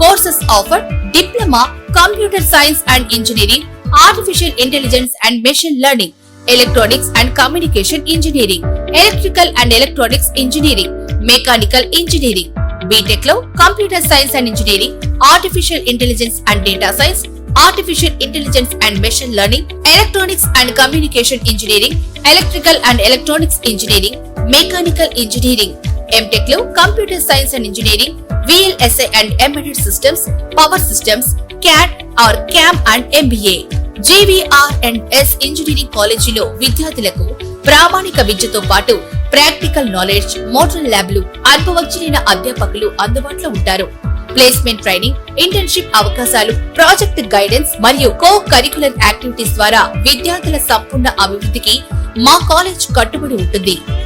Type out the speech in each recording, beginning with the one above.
courses offer diploma computer science and engineering artificial intelligence and machine learning electronics and communication engineering electrical and electronics engineering mechanical engineering బీటెక్లో computer science and engineering artificial intelligence and data science artificial intelligence and machine learning electronics and communication engineering electrical and electronics engineering mechanical engineering ఎంటెక్లో computer science and engineering VLSI and embedded systems power systems CAD or CAM and MBA. JVR and S engineering కాలేజీలో విద్యార్థులకు ప్రామాణిక విద్యతో పాటు practical knowledge model ల్యాబ్లు అనుభవజ్ఞులైన అధ్యాపకులు అందుబాటులో ఉంటారు. ప్లేస్మెంట్ ట్రైనింగ్ ఇంటర్న్షిప్ అవకాశాలు ప్రాజెక్ట్ గైడెన్స్ మరియు కో కరికులర్ యాక్టివిటీస్ ద్వారా విద్యార్థుల సంపూర్ణ అభివృద్ధికి మా కాలేజ్ కట్టుబడి ఉంటుంది.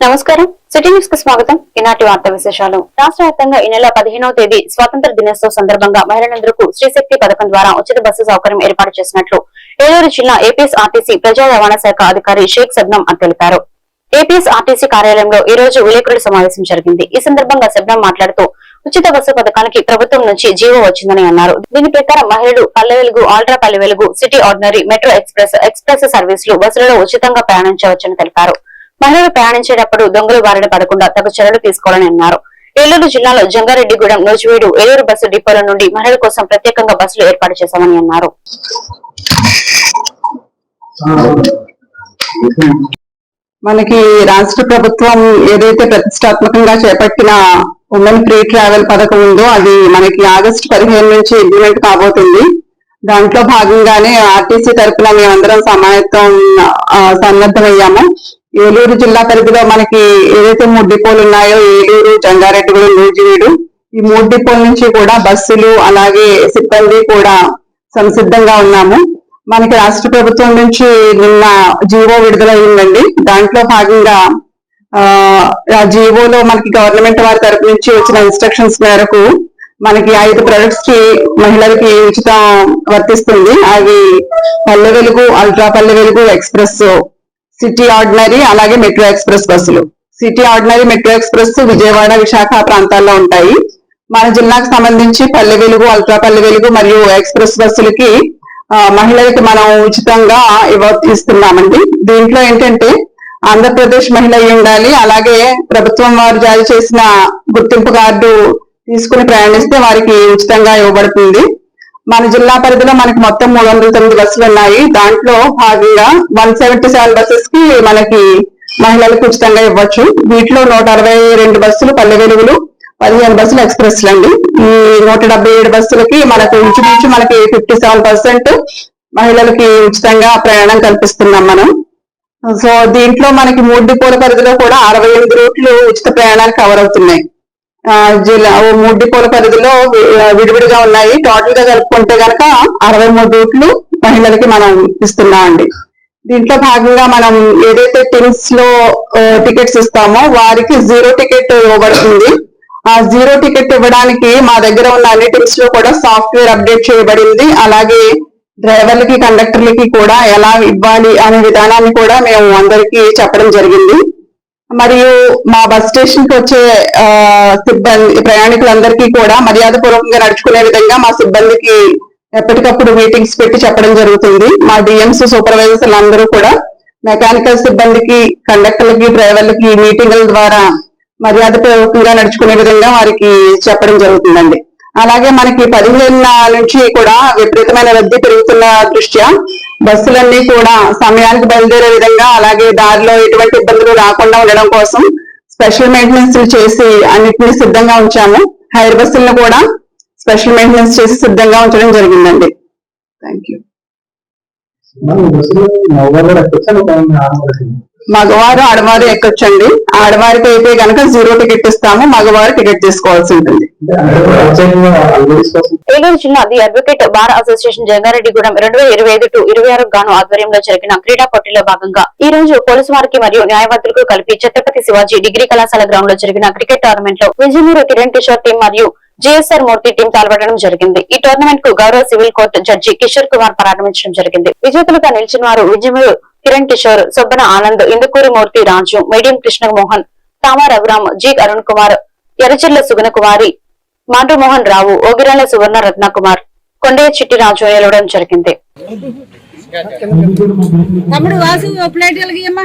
నమస్కారం. సిటీ న్యూస్కు స్వాగతం. ఈనాటి వార్త విశేషాలు. రాష్ట్ర వ్యాప్తంగా ఈ నెల పదిహేనవ తేదీ స్వాతంత్ర దినోత్సవ సందర్భంగా మహిళలందరూ శ్రీశక్తి పథకం ద్వారా ఉచిత బస్సు సౌకర్యం ఏర్పాటు చేసినట్లు ఏలూరు జిల్లా ఏపీఎస్ఆర్టీసీ ప్రజా రవాణా శాఖ అధికారి షేక్ సబ్నం తెలిపారు. ఏపీఎస్ ఆర్టీసీ కార్యాలయంలో ఈ రోజు విలేకరుల సమావేశం జరిగింది. ఈ సందర్భంగా శబ్నం మాట్లాడుతూ ఉచిత బస్సు పథకానికి ప్రభుత్వం నుంచి జీవో వచ్చిందని అన్నారు. దీని ప్రకారం మహిళలు పల్లె Velugu ultra Palle Velugu city ordinary metro express express సర్వీసులు బస్సులలో ఉచితంగా ప్రయాణించవచ్చని తెలిపారు. మహిళలు ప్రయాణించేటప్పుడు దొంగలు బారిన పడకుండా తగు చర్యలు తీసుకోవాలని అన్నారు. ఏలూరు జిల్లాలో జంగారెడ్డిగూడెం నూజివీడు ఏలూరు బస్సు డిపోల నుండి మహిళల కోసం ప్రత్యేకంగా బస్సులు ఏర్పాటు చేశామని అన్నారు. మనకి రాష్ట్ర ప్రభుత్వం ఏదైతే ప్రతిష్టాత్మకంగా చేపట్టిన ఉమెన్ ఫ్రీ ట్రావెల్ పథకం ఉందో అది మనకి ఆగస్టు పదిహేను నుంచి ఇంప్లిమెంట్ కాబోతుంది. దాంట్లో భాగంగానే ఆర్టీసీ తరఫున మేమందరం సమాయత్తం సన్నద్ధమయ్యాము. ఏలూరు జిల్లా పరిధిలో మనకి ఏదైతే మూడు డిపోలు ఉన్నాయో ఏలూరు జంగారెడ్డిగూడెం నూజివీడు ఈ మూడు డిపోల నుంచి కూడా బస్సులు అలాగే సిబ్బంది కూడా సంసిద్ధంగా ఉన్నాము. మనకి రాష్ట్ర ప్రభుత్వం నుంచి నిన్న జీవో విడుదలయ్యిందండి దాంట్లో భాగంగా ఆ ఆ జీవోలో మనకి గవర్నమెంట్ వారి తరపు నుంచి వచ్చిన ఇన్స్ట్రక్షన్స్ మేరకు మనకి ఐదు ప్రొడక్ట్స్కి మహిళలకి ఉచితం వర్తిస్తుంది. అవి పల్లె Velugu ultra Palle Velugu express city ordinary అలాగే మెట్రో ఎక్స్ప్రెస్ బస్సులు. City ordinary metro express Vijayawada Visakha ప్రాంతాల్లో ఉంటాయి. మన జిల్లాకు సంబంధించి పల్లె వెలుగు అల్ట్రా పల్లె వెలుగు మరియు ఎక్స్ప్రెస్ బస్సులకి మహిళలకి మనం ఉచితంగా ఇవ్వ ఇస్తున్నామండి. దీంట్లో ఏంటంటే ఆంధ్రప్రదేశ్ మహిళ అయి ఉండాలి అలాగే ప్రభుత్వం వారు జారీ చేసిన గుర్తింపు కార్డు తీసుకుని ప్రయాణిస్తే వారికి ఉచితంగా ఇవ్వబడుతుంది. మన జిల్లా పరిధిలో మనకి మొత్తం మూడు వందల తొమ్మిది బస్సులు ఉన్నాయి. దాంట్లో భాగంగా వన్ సెవెంటీ సెవెన్ బస్సెస్కి మనకి మహిళలకు ఉచితంగా ఇవ్వచ్చు. వీటిలో నూట అరవై రెండు బస్సులు పల్లె వెలుగులు పదిహేను బస్సులు ఎక్స్ప్రెస్ అండి. ఈ నూట డెబ్బై ఏడు బస్సులకి మనకు ఇంచుమించు మనకి ఫిఫ్టీ సెవెన్ పర్సెంట్ మహిళలకి ఉచితంగా ప్రయాణం కల్పిస్తున్నాం మనం. సో దీంట్లో మనకి మూడు డిపోల పరిధిలో కూడా అరవై ఎనిమిది రూట్లు ఉచిత ప్రయాణానికి కవర్ అవుతున్నాయి. జిల్లా ఓ మూడు డిపోల పరిధిలో విడివిడిగా ఉన్నాయి. టోటల్గా కలుపుకుంటే గనక అరవై మూడు రూట్లు మహిళలకి మనం ఇస్తున్నాం అండి దీంట్లో భాగంగా మనం ఏదైతే టిమ్స్లో టికెట్స్ ఇస్తామో వారికి జీరో టికెట్ ఇవ్వబడుతుంది. ఆ జీరో టికెట్ ఇవ్వడానికి మా దగ్గర ఉన్న అన్ని టిమ్స్లో కూడా సాఫ్ట్వేర్ అప్డేట్ చేయబడింది. అలాగే డ్రైవర్లకి కండక్టర్లకి కూడా ఎలా ఇవ్వాలి అనే విధానాన్ని కూడా మేము అందరికీ చెప్పడం జరిగింది. మరియు మా బస్ స్టేషన్కి వచ్చే సిబ్బంది ప్రయాణికులందరికీ కూడా మర్యాద పూర్వకంగా నడుచుకునే విధంగా మా సిబ్బందికి ఎప్పటికప్పుడు మీటింగ్స్ పెట్టి చెప్పడం జరుగుతుంది. మా డిఎంస్ సూపర్వైజర్స్ అందరూ కూడా మెకానికల్ సిబ్బందికి కండక్టర్లకి డ్రైవర్లకి మీటింగుల ద్వారా మర్యాద పూర్వకంగా నడుచుకునే విధంగా వారికి చెప్పడం జరుగుతుందండి. అలాగే మనకి పదిహేను నుంచి కూడా విపరీతమైన రద్దీ పెరుగుతున్న దృష్ట్యా బస్సులన్నీ కూడా సమయానికి బయలుదేరే విధంగా అలాగే దారిలో ఎటువంటి ఇబ్బందులు రాకుండా ఉండడం కోసం స్పెషల్ మెయింటెనెన్స్ చేసి అన్నిటినీ సిద్ధంగా ఉంచాము. హైర్ బస్సులను కూడా స్పెషల్ మెయింటెనెన్స్ చేసి సిద్ధంగా ఉంచడం జరిగిందండి. థ్యాంక్ యూ మగవారు ఆడవారు ఎక్కొచ్చండి. ఆడవారికి అయితే కనుక జీరో టికెట్ ఇస్తాము. మగవారు టికెట్ తీసుకోవాల్సి ఉంటుంది. ఏలూరు జిల్లా the advocate bar association Jangareddygudem రెండు వేల ఇరవై ఐదు టు ఇరవై ఆరు గాను ఆధ్వర్యంలో జరిగిన క్రీడా పోటీలో భాగంగా ఈ రోజు పోలీసు వారికి మరియు న్యాయవాదులకు కలిపి ఛత్రపతి శివాజీ డిగ్రీ కళాశాల గ్రౌండ్లో జరిగిన క్రికెట్ టోర్నమెంట్లో విజయనూరు కిరణ్ కిషోర్ టీం మరియు జేఎస్ఆర్ మూర్తి టీం పాల్గొనడం జరిగింది. ఈ టోర్నమెంట్కు గౌరవ civil court judge Kishore Kumar ప్రారంభించడం జరిగింది. విజేతలుగా నిలిచిన వారు విజయనూరు కిరణ్ కిషోర్ సొబ్బన ఆనంద్ ఇందుకూరు మూర్తి రాజు మీడియం కృష్ణ మోహన్ తామా రఘురామ్ జి అరుణ్ కుమార్ ఎర్రచిల్ల సుగుణ కుమారి మాండ్రు మోహన్ రావు ఓగిరాల సువర్ణ రత్నకుమార్ కొండయ్య చిట్టిరాజు నిలవడం జరిగింది. తమ్ముడు వాసు ఓ ప్లేట్ వెలిగియమ్మా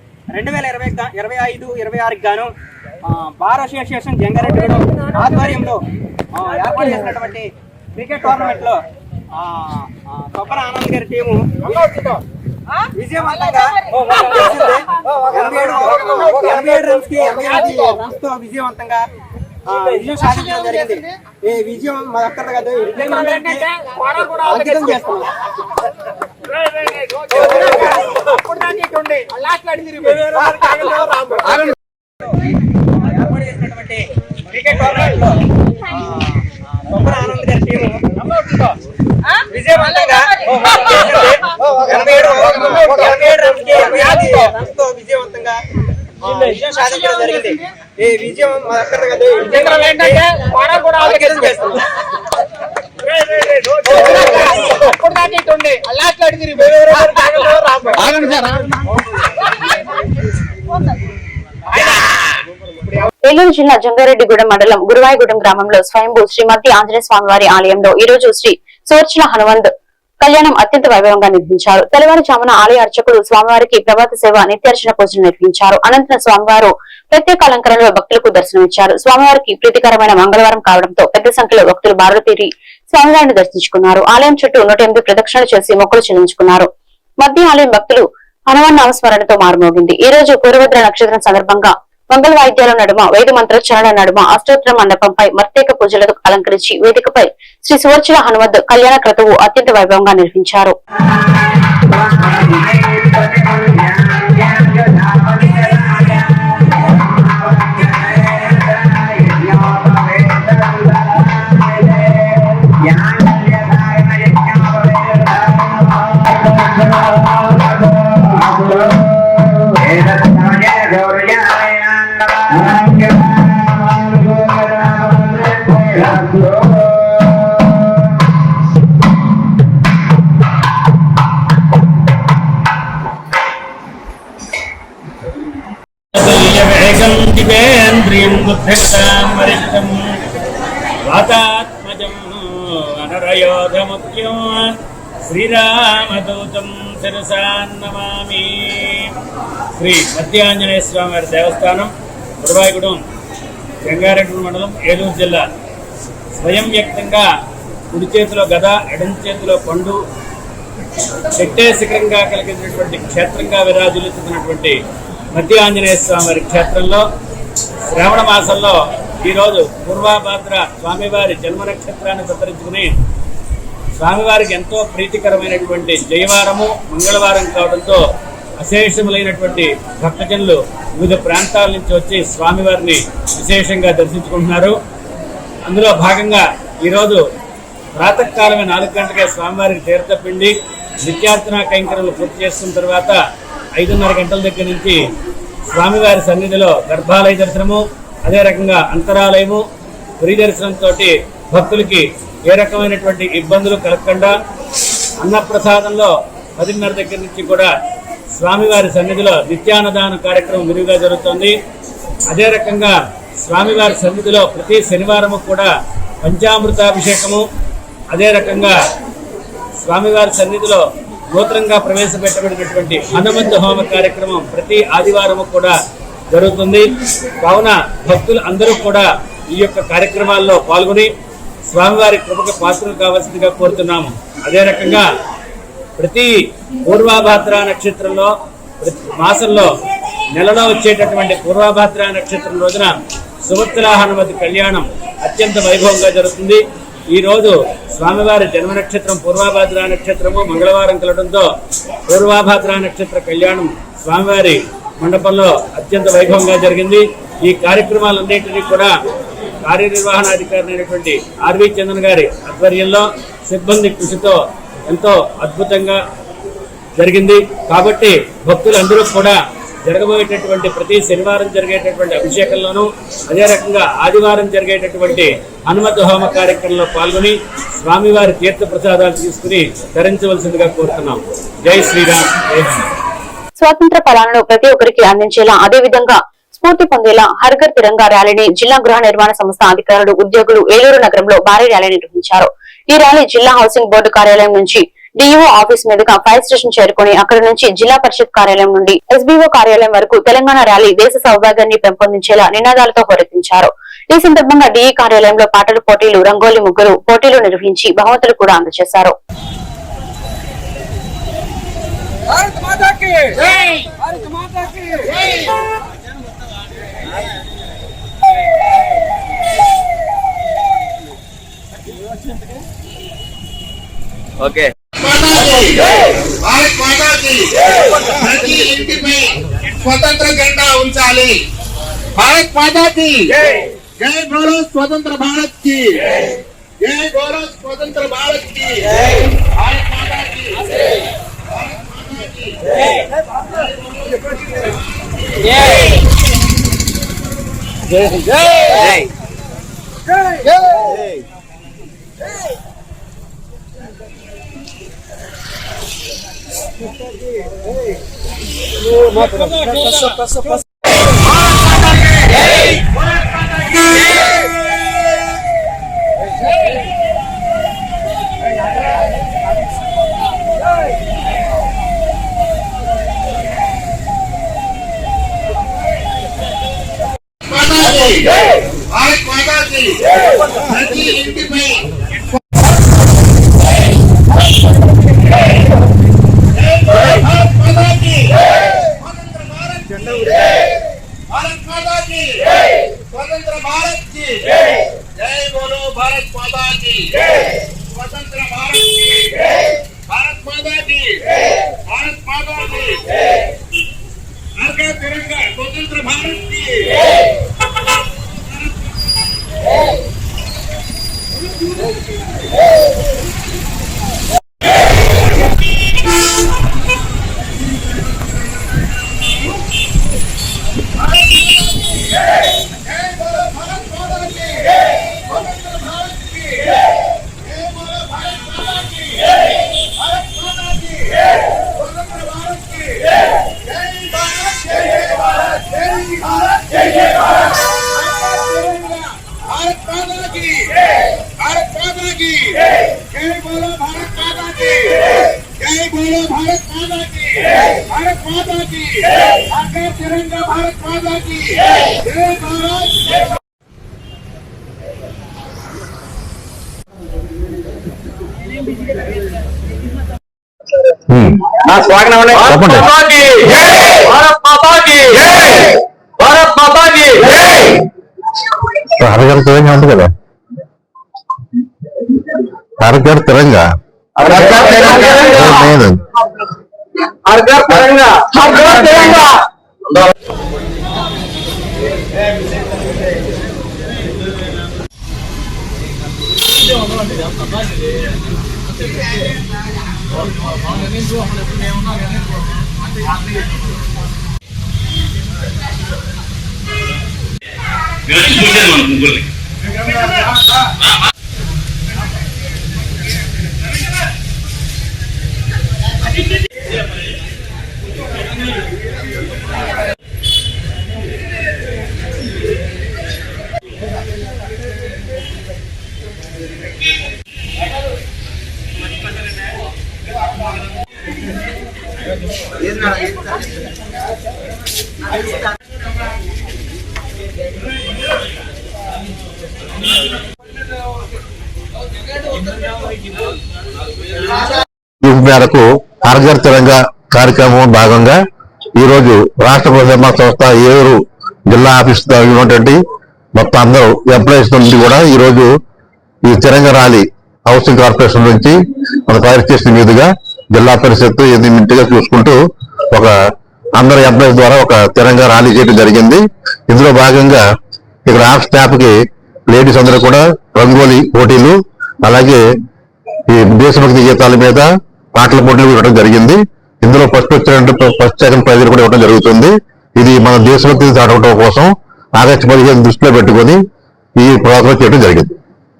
రెండు వేల ఇరవై ఇరవై ఐదు ఇరవై ఆరుకి గాను బార్ అసోసియేషన్ జంగారెడ్డిగూడెం ఆధ్వర్యంలో ఏర్పాటు చేసినటువంటి క్రికెట్ టోర్నమెంట్లో కొబ్బర ఆనంద్ గారి టీము విజయవంతంగా చేసింది. ఎనభై ఏడు ఎనభై ఏడు రన్స్కి ఎనభై ఎనిమిది రన్స్తో విజయవంతంగా విజయం సాధించడం జరిగింది. ఈ విజయం మా అక్కడ కాదు ఏర్పాటు చేసినటువంటి క్రికెట్ టోర్నమెంట్లో ఆనంద్ గారి టీము విజయవంతంగా. ఎనభై ఏడు ఎనభై ఏడు ఎనభై విజయం సాధించడం జరిగింది ఈ విజయం మా దగ్గర కాదు ఏంటంటే అంకితం చేస్తున్నాం ఏలూరు జిల్లా జంగారెడ్డిగూడెం మండలం గురువాయిగూడెం గ్రామంలో స్వయంభూ శ్రీమతి ఆంజనేయ స్వామివారి ఆలయంలో ఈ రోజు శ్రీ సువర్చన హనుమంత్ కళ్యాణం అత్యంత వైభవంగా నిర్వహించారు తెల్లవారుజామున ఆలయ అర్చకులు స్వామివారికి ప్రభాత సేవ నిత్యార్చన పూజలు నిర్వహించారు అనంతరం స్వామివారు ప్రత్యేక అలంకరణలో భక్తులకు దర్శనమిచ్చారు స్వామివారికి ప్రీతికరమైన మంగళవారం కావడంతో పెద్ద సంఖ్యలో భక్తులు బారులు స్వామివారిని దర్శించుకున్నారు. ఆలయం చుట్టూ నూట ఎనిమిది ప్రదక్షిణలు చేసి మొక్కలు చెల్లించుకున్నారు. మధ్య ఆలయం భక్తులు హనుమాన్ నామస్మరణతో మారుమోగింది. ఈ రోజు పూర్వభద్ర నక్షత్రం సందర్భంగా మంగళ వాయిద్యాల నడుమ వేద మంత్రోచ్చారణ నడుమ అష్టోత్తర మండపంపై ప్రత్యేక పూజలతో అలంకరించి వేదికపై శ్రీ సువర్చుల హనుమద్ కళ్యాణ క్రతువు అత్యంత వైభవంగా నిర్వహించారు. శిరసాన్నమామి శ్రీ మధ్యాంజనేయ స్వామి వారి దేవస్థానం గురువాయిగూడెం గంగారెడ్డి మండలం ఏలూరు జిల్లా. స్వయం వ్యక్తంగా కుడి చేతిలో గద ఎడం చేతిలో పండు చెట్టే శిఖరంగా కలిగినటువంటి క్షేత్రంగా విరాజులుతున్నటువంటి మధ్య ఆంజనేయ స్వామి వారి క్షేత్రంలో శ్రావణ మాసంలో ఈరోజు పూర్వాభాద్ర స్వామివారి జన్మ నక్షత్రాన్ని సంతరించుకుని స్వామివారికి ఎంతో ప్రీతికరమైనటువంటి జయవారము మంగళవారం కావడంతో అశేషములైనటువంటి భక్తజనులు వివిధ ప్రాంతాల నుంచి వచ్చి స్వామివారిని విశేషంగా దర్శించుకుంటున్నారు. అందులో భాగంగా ఈరోజు ప్రాతకాలమే నాలుగు గంటలకే స్వామివారికి తీర్థపిండి నిత్యార్చన కైంకర్యలు పూర్తి చేసుకున్న తర్వాత ఐదున్నర గంటల దగ్గర నుంచి స్వామివారి సన్నిధిలో గర్భాలయ దర్శనము అదే రకంగా అంతరాలయము ప్రియదర్శనంతో భక్తులకి ఏ రకమైనటువంటి ఇబ్బందులు కలగకుండా అన్నప్రసాదంలో పదిన్నర దగ్గర నుంచి కూడా స్వామివారి సన్నిధిలో నిత్యాన్నదాన కార్యక్రమం విరివిగా జరుగుతోంది. అదే రకంగా స్వామివారి సన్నిధిలో ప్రతి శనివారము కూడా పంచామృతాభిషేకము. అదే రకంగా స్వామివారి సన్నిధిలో నూతనంగా ప్రవేశపెట్టబడినటువంటి హనుమంత హోమ కార్యక్రమం ప్రతి ఆదివారము కూడా జరుగుతుంది. కావున భక్తులు అందరూ కూడా ఈ యొక్క కార్యక్రమాల్లో పాల్గొని స్వామివారి కృపకు పాత్రలు కావాల్సిందిగా కోరుతున్నాము. అదే రకంగా ప్రతి పూర్వాభాద్ర నక్షత్రంలో ప్రతి మాసంలో నెలలో వచ్చేటటువంటి పూర్వాభాద్ర నక్షత్రం రోజున సుభద్రా హనుమతి కళ్యాణం అత్యంత వైభవంగా జరుగుతుంది. ఈ రోజు స్వామివారి జన్మ నక్షత్రం పూర్వాభాద్ర నక్షత్రము మంగళవారం కలవడంతో పూర్వాభాద్ర నక్షత్ర కళ్యాణం స్వామివారి మండపంలో అత్యంత వైభవంగా జరిగింది. ఈ కార్యక్రమాలన్నింటినీ కూడా కార్యనిర్వహణ అధికారి అయినటువంటి ఆర్వి చందన్ గారి ఆధ్వర్యంలో సిబ్బంది కృషితో ఎంతో అద్భుతంగా జరిగింది. కాబట్టి భక్తులందరూ కూడా జరగబోయేటటువంటి ప్రతి శనివారం జరిగేటటువంటి అభిషేకంలోనూ అదే రకంగా ఆదివారం జరిగేటటువంటి హనుమత హోమ కార్యక్రమంలో పాల్గొని స్వామివారి తీర్థ ప్రసాదాలు తీసుకుని ధరించవలసిందిగా కోరుతున్నాం. జై శ్రీరామ్. జై స్వాతంత్ర ఫలాలను ప్రతి ఒక్కరికి అందించేలా అదే విధంగా స్ఫూర్తి పొందేలా హర్ఘర్ తిరంగా ర్యాలీని జిల్లా గృహ నిర్మాణ సంస్థ అధికారులు ఉద్యోగులు ఏలూరు నగరంలో భారీ ర్యాలీ నిర్వహించారు. ఈ ర్యాలీ జిల్లా హౌసింగ్ బోర్డు కార్యాలయం నుంచి డిఈఓ ఆఫీస్ మీదుగా ఫైర్ స్టేషన్ చేరుకుని అక్కడి నుంచి జిల్లా పరిషత్ కార్యాలయం నుండి ఎస్బీఓ కార్యాలయం వరకు తెలంగాణ ర్యాలీ దేశ సౌభాగ్యాన్ని పెంపొందించేలా నినాదాలతో హోరెత్తించారు. ఈ సందర్భంగా డిఈ కార్యాలయంలో పాటల పోటీలు రంగోలీ ముగ్గురు పోటీలు నిర్వహించి బహుమతులు కూడా అందజేశారు. భారత్ మాతాకి ఓకే భారత్ మాతాకి ప్రతి ఇంటిపై స్వతంత్ర జెండా ఉంచాలి భారత్ మాతాకి జై గౌరవ స్వతంత్ర భారత్కి జై గౌరవ స్వతంత్ర భారత్కి భారత్ మాతాకి భారత్ మాతాకి జై Jai! Jai! Jai! Jai! Jai! Passa, passa, passa. Bora, Jai! ప్రతి ఇంటిపై భారత్ మాతాకి స్వతంత్ర భారత్ జెండా భారత్ మాతాకి స్వతంత్ర భారత్ కి జై బోలో భారత్ మాతాకి స్వతంత్ర భారత్ కి భారత్ మాతాకి భారత్ మాతాకి हर का तिरंगा स्वतंत्र भारत की माता की भारत माता की आगे तिरंगा भारत माता की जय भारत जय భారత్ మాతాకి భారత్ మాతాకి భారత్ మాతాకి అరగారు తిరంగా ఉంది కదా అరగారు తిరంగా లేదు పిలుపు మేరకు అరగర్ తిరంగా కార్యక్రమం భాగంగా ఈ రోజు రాష్ట్ర ప్రజల సంస్థ ఏలూరు జిల్లా ఆఫీస్ ఉన్నటువంటి మొత్తం అందరూ ఎంప్లాయీస్ నుండి కూడా ఈ రోజు ఈ తెలంగాణ ర్యాలీ హౌసింగ్ కార్పొరేషన్ నుంచి మన ఫైర్ స్టేషన్ మీదుగా జిల్లా పరిషత్ ఎనిమిదిగా చూసుకుంటూ ఒక అందరి ఎంప్లాయీస్ ద్వారా ఒక తిరంగ ర్యాలీ చేయడం జరిగింది. ఇందులో భాగంగా ఇక్కడ ఆఫ్ స్టాఫ్కి లేడీస్ అందరూ కూడా రంగోలీ పోటీలు అలాగే ఈ దేశభక్తి గీతాల మీద పాటల పోటీలు ఇవ్వడం జరిగింది. ఇందులో ఫస్ట్ వచ్చిన ఫస్ట్ సెకండ్ ప్రైజ్ కూడా ఇవ్వడం జరుగుతుంది. ఇది మన దేశభక్తిని చాటడం కోసం ఆగస్టు పదిహేను దృష్టిలో పెట్టుకొని ఈ ప్రోగ్రాం చేయడం జరిగింది.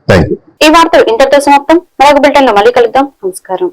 థ్యాంక్ యూ ఈ వార్తలు ఇంతటితో సమాప్తం. మరొక బిల్టన్లో మళ్ళీ కలుద్దాం. నమస్కారం.